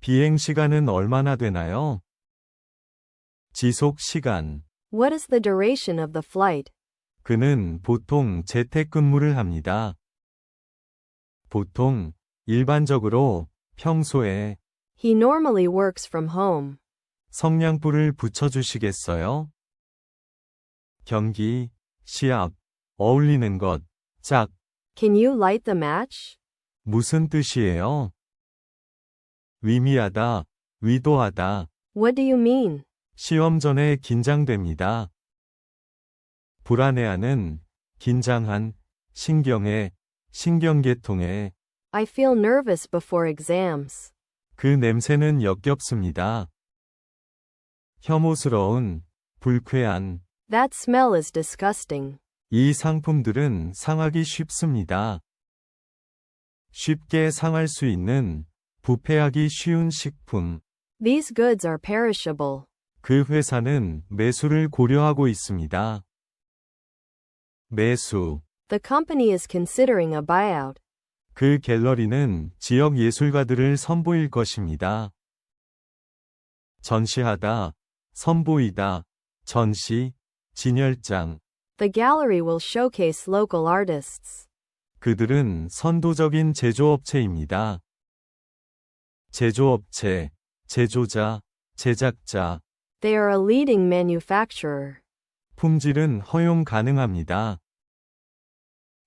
비행 시간은 얼마나 되나요? 지속 시간. What is the duration of the flight? 그는 보통 재택근무를 합니다. 보통, 일반적으로, 평소에 He normally works from home. 성냥불을 붙여주시겠어요? 경기, 시합, 어울리는 것, 짝, Can you light the match? 무슨 뜻이에요? 위미하다, 위도하다, What do you mean? 시험 전에 긴장됩니다. 불안해하는, 긴장한, 신경에, 신경계통에, I feel nervous before exams. 그 냄새는 역겹습니다. 혐오스러운, 불쾌한, That smell is disgusting. 이 상품들은 상하기 쉽습니다. 쉽게 상할 수 있는, 부패하기 쉬운 식품. These goods are perishable. 그 회사는 매수를 고려하고 있습니다. 매수. The company is considering a buyout. 그 갤러리는 지역 예술가들을 선보일 것입니다. 전시하다, 선보이다, 전시, 진열장. The gallery will showcase local artists. 그들은 선도적인 제조업체입니다. 제조업체, 제조자, 제작자, They are a leading manufacturer. 품질은 허용 가능합니다.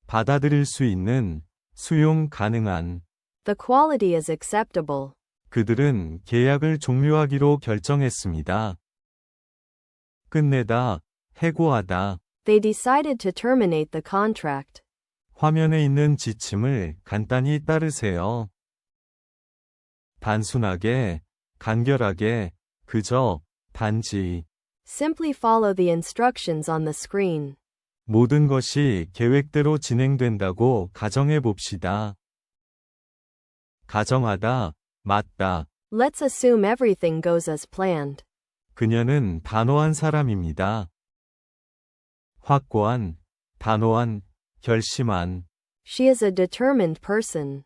받아들일 수 있는, 수용 가능한, The quality is acceptable. 그들은 계약을 종료하기로 결정했습니다. 끝내다, 해고하다, They decided to terminate the contract. 화면에 있는 지침을 간단히 따르세요. 단순하게, 간결하게, 그저, 단지, Simply follow the instructions on the screen. 모든 것이 계획대로 진행된다고 가정해 봅시다. 가정하다, 맞다. Let's assume everything goes as planned. 그녀는 단호한 사람입니다. 확고한, 단호한, 결심한, She is a determined person.